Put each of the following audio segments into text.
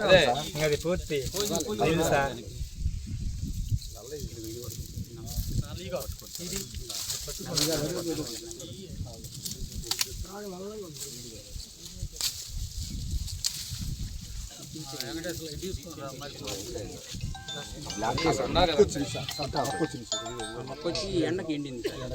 అదే. ఇంకా అది పూర్తి. తెలుసా మొక్కొచ్చి ఎండకి ఎండింది సార్.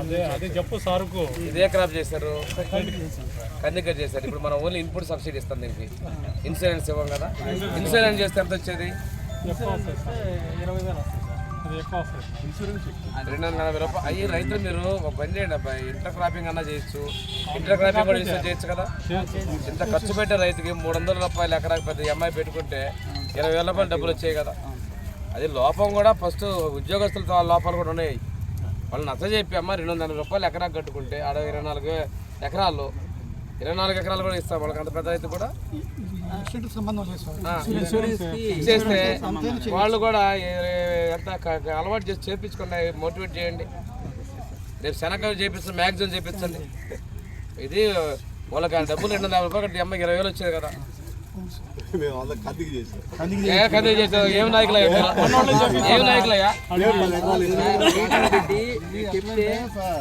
అదే చెప్పు ఇదే క్రాప్ చేశారు. కందికట్ చేశారు. ఇప్పుడు మనం ఓన్లీ ఇన్పుట్ సబ్సిడీ ఇస్తాం దీనికి. ఇన్సూరెన్స్ ఇవ్వం కదా. ఇన్సూరెన్స్ చేస్తే ఎంత వచ్చేది? రెండు వందల నలభై రూపాయలు. అయ్యి రైతులు మీరు ఒక పని చేయండి అబ్బాయి ఇంటర్ క్రాపింగ్ అన్నా చేయొచ్చు. ఇంటర్ క్రాపింగ్ కూడా ఇన్సూరెన్స్ చేయొచ్చు కదా. ఇంత ఖర్చు పెట్టే రైతుకి మూడు వందల రూపాయలు ఎకరాకి పెద్ద ఎంఐ పెట్టుకుంటే ఇరవై వేల రూపాయలు డబ్బులు వచ్చాయి కదా. అది లోపం కూడా ఫస్ట్ ఉద్యోగస్తులతో లోపాలు కూడా ఉన్నాయి. వాళ్ళు నచ్చ చెప్పి అమ్మ రెండు వందల రూపాయలు ఎకరాకి కట్టుకుంటే ఆడ ఇరవై నాలుగు ఎకరాలు ఇరవై నాలుగు ఎకరాలు కూడా ఇస్తాం వాళ్ళకి అంత పెద్ద రైతు కూడా? చేస్తే వాళ్ళు కూడా ఎంత అలవాటు చేసి చేపించుకోండి మోటివేట్ చేయండి. రేపు శనగ చేపిస్తాం మ్యాక్సిమం చేపించండి. ఇది వాళ్ళకి ఆ డబ్బులు రెండు వందల రూపాయలు కట్టి అమ్మకి ఇరవై వేలు వచ్చేది కదా. ఏ కదే చేసావు ఏం నాయకులయ్యా మీరు? ఏం నాయకులయ్యా పెట్టి చెప్తే